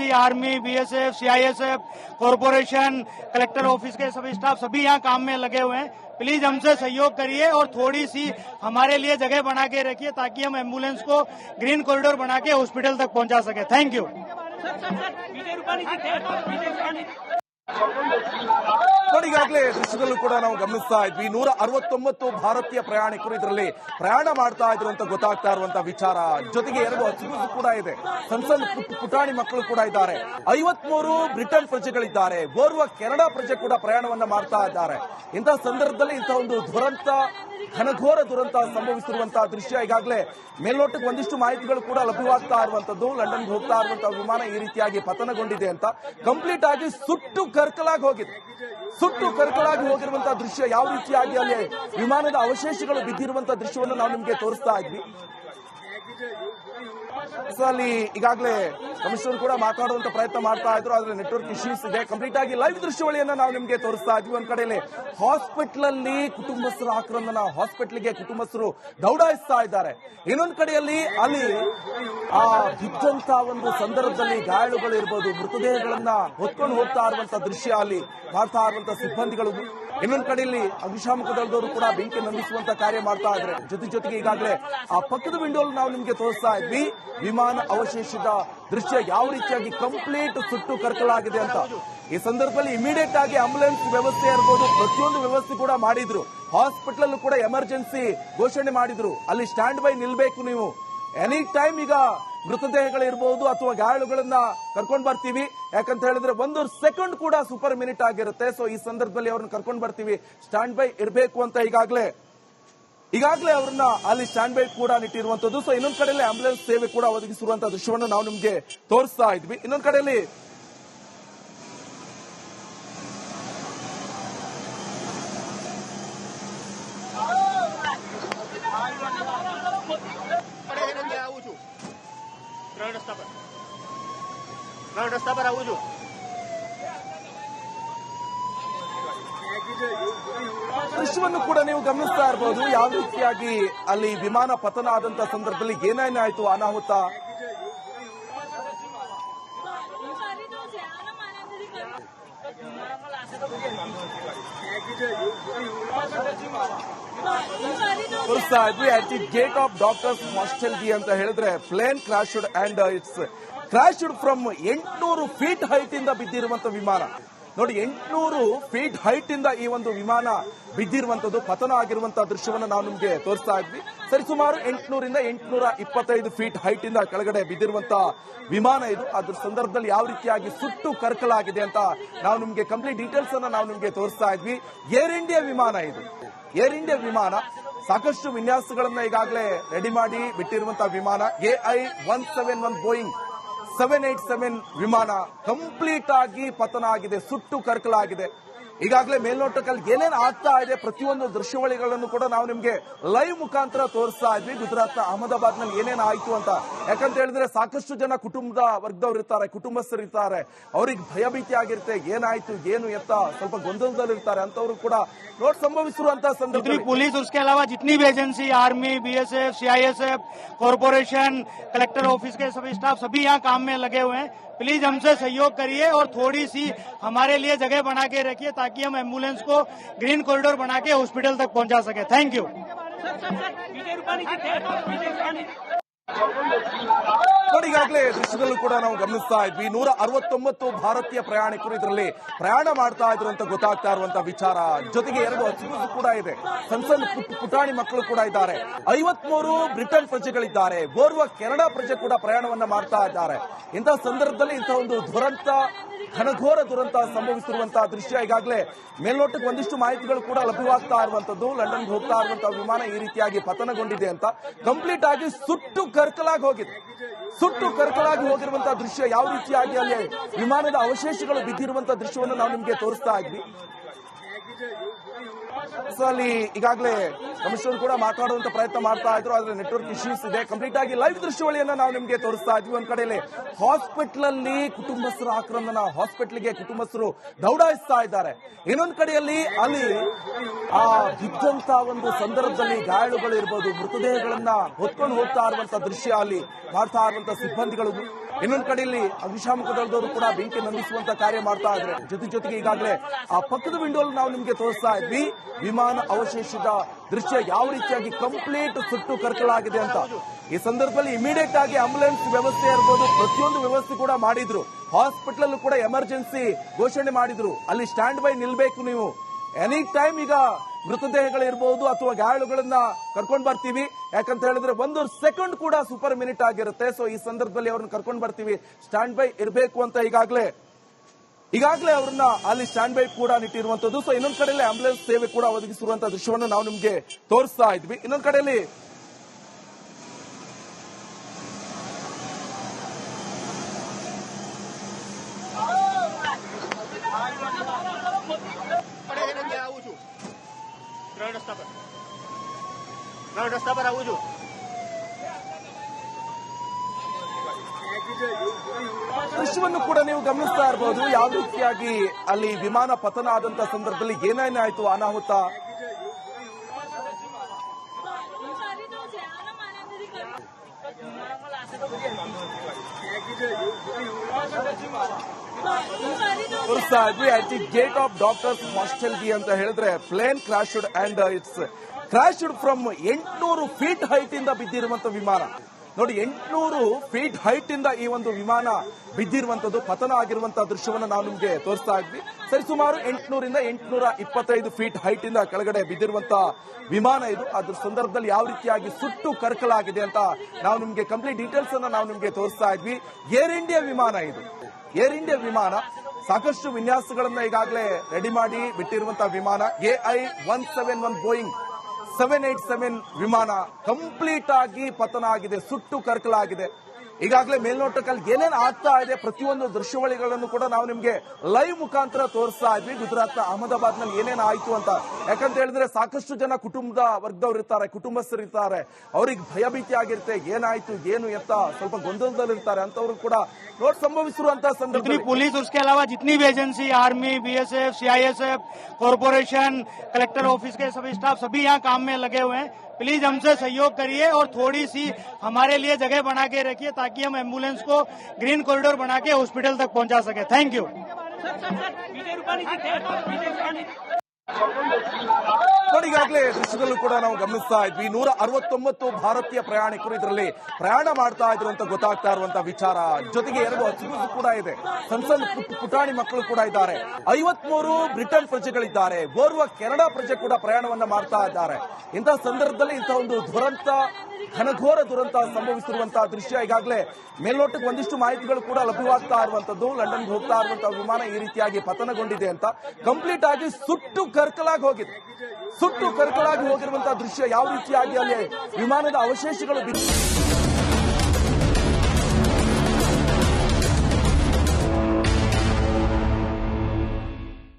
Agency army, BSF, CISF, corporation, collector office के सभी staff सभी यहाँ काम में लगे हुए हैं। प्लीज़ हमसे सहयोग करिए और थोड़ी सी हमारे लिए जगह बना के रखिए ताकि हम एंबुलेंस को ग्रीन कॉरिडोर बना के हॉस्पिटल तक पहुँचा सके। थैंक यू ಈಗಾಗಲೇ ದೃಶ್ಯದಲ್ಲೂ ಕೂಡ ನಾವು ಗಮನಿಸ್ತಾ ಇದ್ವಿ. ನೂರ ಅರವತ್ತೊಂಬತ್ತು ಭಾರತೀಯ ಪ್ರಯಾಣಿಕರು ಇದರಲ್ಲಿ ಪ್ರಯಾಣ ಮಾಡ್ತಾ ಇದ್ರು ಅಂತ ಗೊತ್ತಾಗ್ತಾ ಇರುವಂತ ವಿಚಾರ. ಜೊತೆಗೆ ಎರಡು ಹಸುಗೂಸು ಕೂಡ ಇದೆ. ಸಣ್ಣ ಸಣ್ಣ ಪುಟ್- ಪುಟಾಣಿ ಮಕ್ಕಳು ಕೂಡ ಇದ್ದಾರೆ. ಐವತ್ಮೂರು ಬ್ರಿಟನ್ ಪ್ರಜೆಗಳಿದ್ದಾರೆ. ಓರ್ವ ಕೆನಡಾ ಪ್ರಜೆ ಕೂಡ ಪ್ರಯಾಣವನ್ನ ಮಾಡ್ತಾ ಇದ್ದಾರೆ. ಇಂತಹ ಸಂದರ್ಭದಲ್ಲಿ ಇಂತಹ ಒಂದು ದುರಂತ ಘನಘೋರ ದುರಂತ ಸಂಭವಿಸಿರುವಂತಹ ದೃಶ್ಯ ಈಗಾಗಲೇ ಮೇಲ್ನೋಟಕ್ಕೆ ಒಂದಿಷ್ಟು ಮಾಹಿತಿಗಳು ಕೂಡ ಲಭ್ಯವಾಗ್ತಾ ಇರುವಂತದ್ದು. ಲಂಡನ್ಗೆ ಹೋಗ್ತಾ ಇರುವಂತಹ ವಿಮಾನ ಈ ರೀತಿಯಾಗಿ ಪತನಗೊಂಡಿದೆ ಅಂತ. ಕಂಪ್ಲೀಟ್ ಆಗಿ ಸುಟ್ಟು ಕರ್ಕಲಾಗಿ ಹೋಗಿದೆ. ಸುಟ್ಟು ಕರ್ಕಲಾಗಿ ಹೋಗಿರುವಂತಹ ದೃಶ್ಯ ಯಾವ ರೀತಿಯಾಗಿ ಅಲ್ಲಿ ವಿಮಾನದ ಅವಶೇಷಗಳು ಬಿದ್ದಿರುವಂತಹ ದೃಶ್ಯವನ್ನು ನಾವು ನಿಮಗೆ ತೋರಿಸ್ತಾ ಇದ್ವಿ. ಅಲ್ಲಿ ಈಗಾಗಲೇ ಕಮಿಷನರ್ ಕೂಡ ಮಾತಾಡುವಂತ ಪ್ರಯತ್ನ ಮಾಡ್ತಾ ಇದ್ರು, ಆದ್ರೆ ನೆಟ್ವರ್ಕ್ ಇಶ್ಯೂಸ್ ಇದೆ. ಕಂಪ್ಲೀಟ್ ಆಗಿ ಲೈವ್ ದೃಶ್ಯವಳಿಯನ್ನ ನಾವು ನಿಮ್ಗೆ ತೋರಿಸ್ತಾ ಇದ್ವಿ ಒಂದ್ ಕಡೆಯಲ್ಲಿ. ಹಾಸ್ಪಿಟಲ್ ಅಲ್ಲಿ ಕುಟುಂಬಸ್ಥರ ಆಕ್ರಂದನ ಹಾಸ್ಪಿಟಲ್ಗೆ ಕುಟುಂಬಸ್ಥರು ದೌಡಾಯಿಸ್ತಾ ಇದ್ದಾರೆ. ಇನ್ನೊಂದ್ ಕಡೆಯಲ್ಲಿ ಅಲ್ಲಿ, ಆ ಬಿದ್ದಂತ ಒಂದು ಸಂದರ್ಭದಲ್ಲಿ ಗಾಯಾಳುಗಳು ಇರ್ಬೋದು, ಮೃತದೇಹಗಳನ್ನ ಹೊತ್ಕೊಂಡು ಹೋಗ್ತಾ ಇರುವಂತ ದೃಶ್ಯ ಅಲ್ಲಿ ಮಾಡ್ತಾ ಇರುವಂತ ಸಿಬ್ಬಂದಿಗಳು. ಇನ್ನೊಂದ್ ಕಡೆಯಲ್ಲಿ ಅಗ್ನಿಶಾಮಕ ದಳದವರು ಕೂಡ ಬೆಂಕಿ ನಂದಿಸುವಂತ ಕಾರ್ಯ ಮಾಡ್ತಾ ಇದ್ರೆ ಜೊತೆ ಜೊತೆಗೆ ಈಗಾಗಲೇ ಆ ಪಕ್ಕದ ವಿಂಡೋಲ್ ನಾವು ನಿಮ್ಗೆ ತೋರಿಸ್ತಾ ಇದ್ವಿ. ವಿಮಾನ ಅವಶೇಷದ ದೃಶ್ಯ ಯಾವ ರೀತಿಯಾಗಿ ಕಂಪ್ಲೀಟ್ ಸುಟ್ಟು ಕರ್ಕಲಾಗಿದೆ ಅಂತ. ಈ ಸಂದರ್ಭದಲ್ಲಿ ಇಮಿಡಿಯೇಟ್ ಆಗಿ ಆಂಬುಲೆನ್ಸ್ ವ್ಯವಸ್ಥೆ ಇರ್ಬೋದು, ಪ್ರತಿಯೊಂದು ವ್ಯವಸ್ಥೆ ಕೂಡ ಮಾಡಿದ್ರು. ಹಾಸ್ಪಿಟಲ್ ಕೂಡ ಎಮರ್ಜೆನ್ಸಿ ಘೋಷಣೆ ಮಾಡಿದ್ರು. ಅಲ್ಲಿ ಸ್ಟ್ಯಾಂಡ್ ಬೈ ನಿಲ್ಬೇಕು ನೀವು. ಎನಿ ಟೈಮ್ ಈಗ ಮೃತದೇಹಗಳಿರ್ಬೋದು ಅಥವಾ ಗಾಯಾಳುಗಳನ್ನ ಕರ್ಕೊಂಡು ಬರ್ತೀವಿ. ಯಾಕಂತ ಹೇಳಿದ್ರೆ ಒಂದು ಸೆಕೆಂಡ್ ಕೂಡ ಸೂಪರ್ ಮಿನಿಟ್ ಆಗಿರುತ್ತೆ. ಸೊ ಈ ಸಂದರ್ಭದಲ್ಲಿ ಅವ್ರನ್ನ ಕರ್ಕೊಂಡು ಬರ್ತೀವಿ. ಸ್ಟ್ಯಾಂಡ್ ಬೈ ಇರಬೇಕು ಅಂತ ಈಗಾಗಲೇ. ಈಗಾಗಲೇ ಅವ್ರನ್ನ ಅಲ್ಲಿ ಸ್ಟ್ಯಾಂಡ್ ಬೈ ಕೂಡ ನಿಟ್ಟಿರುವಂತದ್ದು ಸೊ ಇನ್ನೊಂದ್ ಕಡೆಯಲ್ಲಿ ಆಂಬುಲೆನ್ಸ್ ಸೇವೆ ಕೂಡ ಒದಗಿಸಿರುವಂತಹ ದೃಶ್ಯವನ್ನು ನಾವು ನಿಮ್ಗೆ ತೋರಿಸ್ತಾ ಇದ್ವಿ ಇನ್ನೊಂದ್ ಕಡೆಯಲ್ಲಿ પડે એને ત્યાં આવું છું ત્રણ રસ્તા પર ત્રણ રસ્તા પર આવું છું ದೃಶ್ಯವನ್ನು ಕೂಡ ನೀವು ಗಮನಿಸ್ತಾ ಇರಬಹುದು ಯಾವ ರೀತಿಯಾಗಿ ಅಲ್ಲಿ ವಿಮಾನ ಪತನ ಆದಂತ ಸಂದರ್ಭದಲ್ಲಿ ಏನೇನಾಯ್ತು ಅನಾಹುತ? At the gate of doctors ಹಾಸ್ಟೆಲ್ಗಿ ಅಂತ ಹೇಳಿದ್ರೆ plane crashed and it's crashed from ಎಂಟುನೂರು ಫೀಟ್ ಹೈಟ್ ಇಂದ ಬಿದ್ದಿರುವಂತಹ ವಿಮಾನ. ನೋಡಿ, ಎಂಟುನೂರು ಫೀಟ್ ಹೈಟ್ ಇಂದ ಈ ಒಂದು ವಿಮಾನ ಬಿದ್ದಿರುವಂತದ್ದು ಪತನ ಆಗಿರುವಂತಹ ದೃಶ್ಯವನ್ನು ನಾವು ನಿಮಗೆ ತೋರಿಸ್ತಾ ಇದ್ವಿ. ಸರಿ, ಸುಮಾರು ಎಂಟುನೂರಿಂದ ಎಂಟುನೂರ ಇಪ್ಪತ್ತೈದು ಫೀಟ್ ಹೈಟ್ ಇಂದ ಕೆಳಗಡೆ ಬಿದ್ದಿರುವಂತಹ ವಿಮಾನ ಇದು. ಅದ್ರ ಸಂದರ್ಭದಲ್ಲಿ ಯಾವ ರೀತಿಯಾಗಿ ಸುಟ್ಟು ಕರ್ಕಲಾಗಿದೆ ಅಂತ ನಾವು ನಿಮಗೆ ಕಂಪ್ಲೀಟ್ ಡೀಟೇಲ್ಸ್ ಅನ್ನ ನಾವು ನಿಮಗೆ ತೋರಿಸ್ತಾ ಇದ್ವಿ. ಏರ್ ಇಂಡಿಯಾ ವಿಮಾನ ಇದು. ಏರ್ ಇಂಡಿಯಾ ವಿಮಾನ ಸಾಕಷ್ಟು ವಿನ್ಯಾಸಗಳನ್ನ ಈಗಾಗಲೇ ರೆಡಿ ಮಾಡಿ ಬಿಟ್ಟಿರುವಂತಹ ವಿಮಾನ. A I one seven one Boeing seven eight seven ವಿಮಾನ ಕಂಪ್ಲೀಟ್ ಆಗಿ ಪತನ ಆಗಿದೆ ಸುಟ್ಟು ಕರ್ಕಲಾಗಿದೆ. ಈಗಾಗಲೇ ಮೇಲ್ನೋಟಕ್ಕಲ್ಲಿ ಏನೇನು ಆಗ್ತಾ ಇದೆ ಪ್ರತಿಯೊಂದು ದೃಶ್ಯಾವಳಿಗಳನ್ನು ಕೂಡ ನಾವು ನಿಮ್ಗೆ ಲೈವ್ ಮುಖಾಂತರ ತೋರಿಸ್ತಾ ಇದ್ವಿ ಗುಜರಾತ್ನ ಅಹಮದಾಬಾದ್ ನಲ್ಲಿ ಏನೇನು ಆಯ್ತು ಅಂತ ಯಾಕಂತ ಹೇಳಿದ್ರೆ ಸಾಕಷ್ಟು ಜನ ಕುಟುಂಬದ ವರ್ಗದವ್ರು ಇರ್ತಾರೆ ಕುಟುಂಬಸ್ಥರು ಇರ್ತಾರೆ ಅವ್ರಿಗೆ ಭಯಭೀತಿ ಆಗಿರುತ್ತೆ ಏನಾಯ್ತು ಏನು ಎತ್ತ ಸ್ವಲ್ಪ ಗೊಂದಲದಲ್ಲಿ ಇರ್ತಾರೆ ಅಂತವ್ರು ಕೂಡ ನೋಡ್ ಸಂಭವಿಸಿರುವಂತಹ जितनी ಸಂದರ್ಭದಲ್ಲಿ पुलिस उसके अलावा जितनी भी agency army BSF CISF corporation collector office के सभी स्टाफ सभी यहाँ काम में लगे हुए हैं प्लीज हमसे सहयोग करिए और थोड़ी सी हमारे लिए जगह बना के रखिए ताकि हम एम्बुलेंस को ग्रीन कॉरिडोर बना के हॉस्पिटल तक पहुंचा सके थैंक यू ನೋಡಿ ಈಗಾಗಲೇ ದೃಶ್ಯದಲ್ಲೂ ಕೂಡ ನಾವು ಗಮನಿಸ್ತಾ ಇದ್ವಿ ನೂರ ಅರವತ್ತೊಂಬತ್ತು ಭಾರತೀಯ ಪ್ರಯಾಣಿಕರು ಇದರಲ್ಲಿ ಪ್ರಯಾಣ ಮಾಡ್ತಾ ಇದ್ರು ಅಂತ ಗೊತ್ತಾಗ್ತಾ ಇರುವಂತ ವಿಚಾರ ಜೊತೆಗೆ ಎರಡು ಹಸುಗೂಸು ಕೂಡ ಇದೆ ಸಣ್ಣ ಸಣ್ಣ ಪುಟ್- ಪುಟಾಣಿ ಮಕ್ಕಳು ಕೂಡ ಇದ್ದಾರೆ ಐವತ್ಮೂರು ಬ್ರಿಟನ್ ಪ್ರಜೆಗಳಿದ್ದಾರೆ ಓರ್ವ ಕೆನಡಾ ಪ್ರಜೆ ಕೂಡ ಪ್ರಯಾಣವನ್ನ ಮಾಡ್ತಾ ಇದ್ದಾರೆ ಇಂತಹ ಸಂದರ್ಭದಲ್ಲಿ ಇಂತಹ ಒಂದು ದುರಂತ ಘನಘೋರ ದುರಂತ ಸಂಭವಿಸಿರುವಂತಹ ದೃಶ್ಯ ಈಗಾಗಲೇ ಮೇಲ್ನೋಟಕ್ಕೆ ಒಂದಿಷ್ಟು ಮಾಹಿತಿಗಳು ಕೂಡ ಲಭ್ಯವಾಗ್ತಾ ಇರುವಂತದ್ದು. ಲಂಡನ್ಗೆ ಹೋಗ್ತಾ ಇರುವಂತಹ ವಿಮಾನ ಈ ರೀತಿಯಾಗಿ ಪತನಗೊಂಡಿದೆ ಅಂತ. ಕಂಪ್ಲೀಟ್ ಆಗಿ ಸುಟ್ಟು ಕರ್ಕಲಾಗಿ ಹೋಗಿದೆ. ಸುಟ್ಟು ಕರ್ಕಲಾಗಿ ಹೋಗಿರುವಂತಹ ದೃಶ್ಯ ಯಾವ ರೀತಿಯಾಗಿ ಅಲ್ಲಿ ವಿಮಾನದ ಅವಶೇಷಗಳು ಬಿದ್ದಿರುವಂತಹ ದೃಶ್ಯವನ್ನು ನಾವು ನಿಮಗೆ ತೋರಿಸ್ತಾ ಇದ್ವಿ. ಸೊ ಅಲ್ಲಿ ಈಗಾಗಲೇ ಕಮಿಷನರ್ ಕೂಡ ಮಾತಾಡುವಂತ ಪ್ರಯತ್ನ ಮಾಡ್ತಾ ಇದ್ರು, ಆದ್ರೆ ನೆಟ್ವರ್ಕ್ ಇಶ್ಯೂಸ್ ಇದೆ. ಕಂಪ್ಲೀಟ್ ಆಗಿ ಲೈವ್ ದೃಶ್ಯವಳಿಯನ್ನ ನಾವು ನಿಮ್ಗೆ ತೋರಿಸ್ತಾ ಇದ್ವಿ. ಒಂದ್ ಕಡೆಯಲ್ಲಿ ಹಾಸ್ಪಿಟಲ್ ಅಲ್ಲಿ ಕುಟುಂಬಸ್ಥರ ಹಾಸ್ಪಿಟಲ್ಗೆ ಕುಟುಂಬಸ್ಥರು ದೌಡಾಯಿಸ್ತಾ ಇದ್ದಾರೆ. ಇನ್ನೊಂದ್ ಕಡೆಯಲ್ಲಿ ಅಲ್ಲಿ ಆ ಬಿದ್ದಂತ ಒಂದು ಸಂದರ್ಭದಲ್ಲಿ ಗಾಯಾಳುಗಳು ಇರ್ಬೋದು, ಮೃತದೇಹಗಳನ್ನ ಹೊತ್ಕೊಂಡು ಹೋಗ್ತಾ ಇರುವಂತ ದೃಶ್ಯ ಅಲ್ಲಿ ಮಾಡ್ತಾ ಇರುವಂತ ಸಿಬ್ಬಂದಿಗಳು. ಇನ್ನೊಂದ್ ಕಡೆಯಲ್ಲಿ ಅಗ್ನಿಶಾಮಕ ದಳದವರು ಕೂಡ ಬೆಂಕಿ ನಂದಿಸುವಂತ ಕಾರ್ಯ ಮಾಡ್ತಾ ಇದ್ರೆ ಜೊತೆ ಜೊತೆಗೆ ಈಗಾಗಲೇ ಆ ಪಕ್ಕದ ವಿಂಡೋ ನಾವು ನಿಮ್ಗೆ ತೋರಿಸ್ತಾ ಇದ್ವಿ. ವಿಮಾನ ಅವಶೇಷದ ದೃಶ್ಯ ಯಾವ ರೀತಿಯಾಗಿ ಕಂಪ್ಲೀಟ್ ಸುಟ್ಟು ಕರ್ಕಲಾಗಿದೆ ಅಂತ. ಈ ಸಂದರ್ಭದಲ್ಲಿ ಇಮಿಡಿಯೇಟ್ ಆಗಿ ಆಂಬುಲೆನ್ಸ್ ವ್ಯವಸ್ಥೆ ಇರ್ಬೋದು. ಪ್ರತಿಯೊಂದು ವ್ಯವಸ್ಥೆ ಕೂಡ ಮಾಡಿದ್ರು. ಹಾಸ್ಪಿಟಲ್ ಕೂಡ ಎಮರ್ಜೆನ್ಸಿ ಘೋಷಣೆ ಮಾಡಿದ್ರು. ಅಲ್ಲಿ ಸ್ಟ್ಯಾಂಡ್ ಬೈ ನಿಲ್ಬೇಕು ನೀವು. ಎನಿ ಟೈಮ್ ಈಗ ಮೃತದೇಹಗಳಿರ್ಬೋದು ಅಥವಾ ಗಾಯಾಳುಗಳನ್ನ ಕರ್ಕೊಂಡ್ ಬರ್ತೀವಿ. ಯಾಕಂತ ಹೇಳಿದ್ರೆ ಒಂದು ಸೆಕೆಂಡ್ ಕೂಡ ಸೂಪರ್ ಮಿನಿಟ್ ಆಗಿರುತ್ತೆ. ಸೊ ಈ ಸಂದರ್ಭದಲ್ಲಿ ಅವ್ರನ್ನ ಕರ್ಕೊಂಡ್ ಬರ್ತೀವಿ. ಸ್ಟ್ಯಾಂಡ್ ಬೈ ಇರಬೇಕು ಅಂತ ಈಗಾಗಲೇ. ಈಗಾಗಲೇ ಅವ್ರನ್ನ ಅಲ್ಲಿ ಸ್ಟ್ಯಾಂಡ್ ಬೈ ಕೂಡ ನಿಟ್ಟಿರುವಂತದ್ದು. ಸೊ ಇನ್ನೊಂದ್ ಕಡೆಯಲ್ಲಿ ಆಂಬುಲೆನ್ಸ್ ಸೇವೆ ಕೂಡ ಒದಗಿಸಿರುವಂತಹ ದೃಶ್ಯವನ್ನು ನಾವು ನಿಮ್ಗೆ ತೋರಿಸ್ತಾ ಇದ್ವಿ. ಇನ್ನೊಂದ್ ಕಡೆಯಲ್ಲಿ نحن ಕೂಡ ನೀವು ಗಮನಿಸ್ತಾ ಇರಬಹುದು ಯಾವ ರೀತಿಯಾಗಿ ಅಲ್ಲಿ ವಿಮಾನ ಪತನ ಆದಂತಹ ಸಂದರ್ಭದಲ್ಲಿ ಏನೇನಾಯ್ತು ಅನಾಹುತ? ಅಟ್ ಗೇಟ್ ಆಫ್ ಡಾಕ್ಟರ್ಸ್ ಹಾಸ್ಟೆಲ್ಗೆ ಅಂತ ಹೇಳಿದ್ರೆ plane crashed and it's crashed from ಎಂಟುನೂರು ಫೀಟ್ ಹೈಟ್ ಇಂದ ಬಿದ್ದಿರುವಂತಹ ವಿಮಾನ. ನೋಡಿ, ಎಂಟುನೂರು ಫೀಟ್ ಹೈಟ್ ಇಂದ ಈ ಒಂದು ವಿಮಾನ ಬಿದ್ದಿರುವಂತದ್ದು ಪತನ ಆಗಿರುವಂತಹ ದೃಶ್ಯವನ್ನು ನಾವು ನಿಮಗೆ ತೋರಿಸ್ತಾ ಇದ್ವಿ. ಸರಿ, ಸುಮಾರು ಎಂಟುನೂರಿಂದ ಎಂಟುನೂರ ಇಪ್ಪತ್ತೈದು ಫೀಟ್ ಹೈಟ್ ಇಂದ ಕೆಳಗಡೆ ಬಿದ್ದಿರುವಂತ ವಿಮಾನ ಇದು. ಅದ್ರ ಸಂದರ್ಭದಲ್ಲಿ ಯಾವ ರೀತಿಯಾಗಿ ಸುಟ್ಟು ಕರ್ಕಲಾಗಿದೆ ಅಂತ ನಾವು ನಿಮಗೆ ಕಂಪ್ಲೀಟ್ ಡೀಟೇಲ್ಸ್ ಅನ್ನ ನಾವು ನಿಮಗೆ ತೋರಿಸ್ತಾ ಇದ್ವಿ. ಏರ್ ಇಂಡಿಯಾ ವಿಮಾನ ಇದು. ಏರ್ ಇಂಡಿಯಾ ವಿಮಾನ, ಸಾಕಷ್ಟು ವಿನ್ಯಾಸಗಳನ್ನ ಈಗಾಗಲೇ ರೆಡಿ ಮಾಡಿ ಬಿಟ್ಟಿರುವಂತಹ ವಿಮಾನ, A I one seven one Boeing. Seven eight seven ವಿಮಾನ ಕಂಪ್ಲೀಟ್ ಆಗಿ ಪತನ ಆಗಿದೆ ಸುಟ್ಟು ಕರ್ಕಲಾಗಿದೆ. ಈಗಾಗಲೇ ಮೇಲ್ನೋಟಕ್ಕಲ್ಲಿ ಏನೇನು ಆಗ್ತಾ ಇದೆ ಪ್ರತಿಯೊಂದು ದೃಶ್ಯಾವಳಿಗಳನ್ನು ಕೂಡ ನಾವು ನಿಮ್ಗೆ ಲೈವ್ ಮುಖಾಂತರ ತೋರಿಸ್ತಾ ಇದ್ವಿ ಗುಜರಾತ್ನ ಅಹಮದಾಬಾದ್ ನಲ್ಲಿ ಏನೇನು ಆಯ್ತು ಅಂತ ಯಾಕಂತ ಹೇಳಿದ್ರೆ ಸಾಕಷ್ಟು ಜನ ಕುಟುಂಬದ ವರ್ಗದವ್ರು ಇರ್ತಾರೆ ಕುಟುಂಬಸ್ಥರು ಇರ್ತಾರೆ ಅವ್ರಿಗೆ ಭಯಭೀತಿ ಆಗಿರುತ್ತೆ ಏನಾಯ್ತು ಏನು ಎತ್ತ ಸ್ವಲ್ಪ ಗೊಂದಲದಲ್ಲಿರ್ತಾರೆ ಅಂತವ್ರು ಕೂಡ ನೋಡ್ ಸಂಭವಿಸಿರುವಂತಹ जितनी ಸಂದರ್ಭದಲ್ಲಿ पुलिस उसके अलावा जितनी भी agency army BSF CISF corporation collector office के सभी स्टाफ सभी यहाँ काम में लगे हुए हैं प्लीज़ हमसे सहयोग करिए और थोड़ी सी हमारे लिए जगह बना के रखिए ताकि हम एंबुलेंस को ग्रीन कॉरिडोर बना के हॉस्पिटल तक पहुँचा सके। थैंक यू ಈಗಾಗಲೇ ದೃಶ್ಯದಲ್ಲೂ ಕೂಡ ನಾವು ಗಮನಿಸ್ತಾ ಇದ್ವಿ. ನೂರ ಅರವತ್ತೊಂಬತ್ತು ಭಾರತೀಯ ಪ್ರಯಾಣಿಕರು ಇದರಲ್ಲಿ ಪ್ರಯಾಣ ಮಾಡ್ತಾ ಇದ್ರು ಅಂತ ಗೊತ್ತಾಗ್ತಾ ಇರುವಂತ ವಿಚಾರ. ಜೊತೆಗೆ ಎರಡು ಹಸುಗೂಸು ಕೂಡ ಇದೆ. ಸಣ್ಣ ಸಣ್ಣ ಪುಟಾಣಿ ಮಕ್ಕಳು ಕೂಡ ಇದ್ದಾರೆ. ಐವತ್ಮೂರು ಬ್ರಿಟನ್ ಪ್ರಜೆಗಳಿದ್ದಾರೆ. ಓರ್ವ ಕೆನಡಾ ಪ್ರಜೆ ಕೂಡ ಪ್ರಯಾಣವನ್ನ ಮಾಡ್ತಾ ಇದ್ದಾರೆ. ಇಂತಹ ಸಂದರ್ಭದಲ್ಲಿ ಇಂತಹ ಒಂದು ದುರಂತ ಘನಘೋರ ದುರಂತ ಸಂಭವಿಸಿರುವಂತಹ ದೃಶ್ಯ ಈಗಾಗಲೇ ಮೇಲ್ನೋಟಕ್ಕೆ ಒಂದಿಷ್ಟು ಮಾಹಿತಿಗಳು ಕೂಡ ಲಭ್ಯವಾಗ್ತಾ ಇರುವಂತದ್ದು. ಲಂಡನ್ಗೆ ಹೋಗ್ತಾ ಇರುವಂತಹ ವಿಮಾನ ಈ ರೀತಿಯಾಗಿ ಪತನಗೊಂಡಿದೆ ಅಂತ. ಕಂಪ್ಲೀಟ್ ಆಗಿ ಸುಟ್ಟು ಕರ್ಕಲಾಗಿ ಹೋಗಿದೆ. ಸುಟ್ಟು ಕರ್ಕಲಾಗಿ ಹೋಗಿರುವಂತಹ ದೃಶ್ಯ ಯಾವ ರೀತಿಯಾಗಿ ಅಲ್ಲಿ ವಿಮಾನದ ಅವಶೇಷಗಳು ಬಿದ್ದು